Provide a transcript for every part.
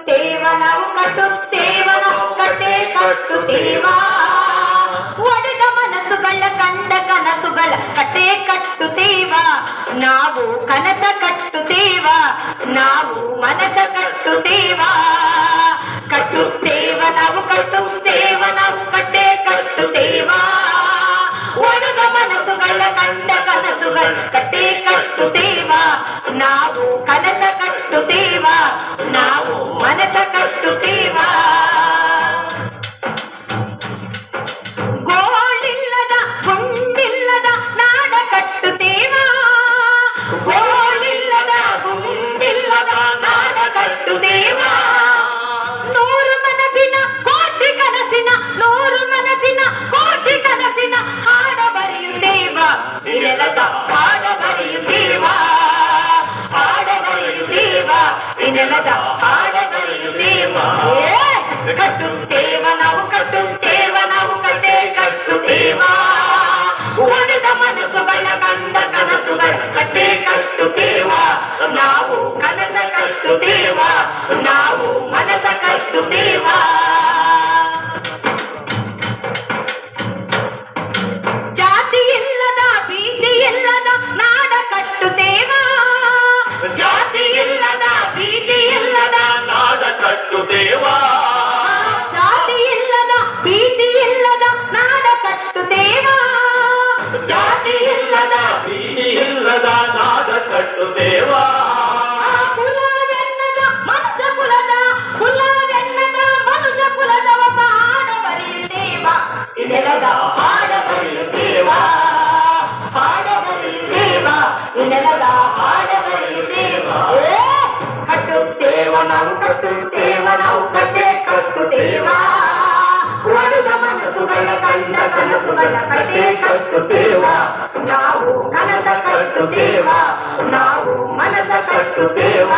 ಕಟ್ಟುತ್ತೇವ ನಾವು ಕಟ್ಟುತ್ತೇವ ನಾವು ಕಟ್ಟೆ ಕಟ್ಟುತ್ತೇವ ಒಡೆದ ಮನಸ್ಸುಗಳ ಕಂಡ ಕನಸುಗಳ ಕಟ್ಟೆ ಕಟ್ಟುತ್ತೇವ ನಾವು ಕನಸ ಕಟ್ಟುತ್ತೇವ ನಾವು ಮನಸ ಕಟ್ಟುತ್ತೇವ ಕಟ್ಟುತ್ತೇವ ನಾವು ಕಟ್ಟುತ್ತೇವ ನಾವು ಕಟ್ಟೆ ಕಟ್ಟುತ್ತೇವ ಒಡೆದ ಮನಸ್ಸುಗಳ ಕಂಡ ಕನಸುಗಳ ಕಟ್ಟೆ ಕಟ್ಟುತ್ತೇವ ನಾವು ಕನಸ ಕಟ್ಟುತ್ತೇವ நல்லதா ಕಟ್ಟುತ್ತೇವ ನಾವು ಕಟ್ಟುತ್ತೇವ ನಾವು ಕಟ್ಟೆ ಕಟ್ಟುತ್ತೇವ ಒಡೆದ ಮನಸ್ಸುಗಳ ಕಂಡ ಕನಸುಗಳ ಕಟ್ಟೆ ಕಟ್ಟುತ್ತೇವ ನಾವು ಕನಸ ಕಟ್ಟುತ್ತೇವ ನಾವು ಮನಸ ಕಟ್ಟುತ್ತೇವ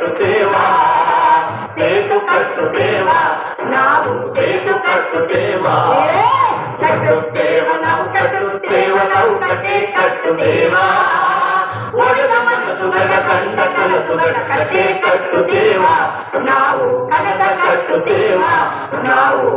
కట్టు దేవా సేతు కట్టు దేవా నావు సేతు కట్టు దేవా కట్టు దేవ నౌ కట్టు దేవ నౌ కట్టే కట్టు దేవా ఒడుగ మనసు గడ కండ కలసు గడ మనస కట్టు దేవా కనస కట్టు దేవా నావు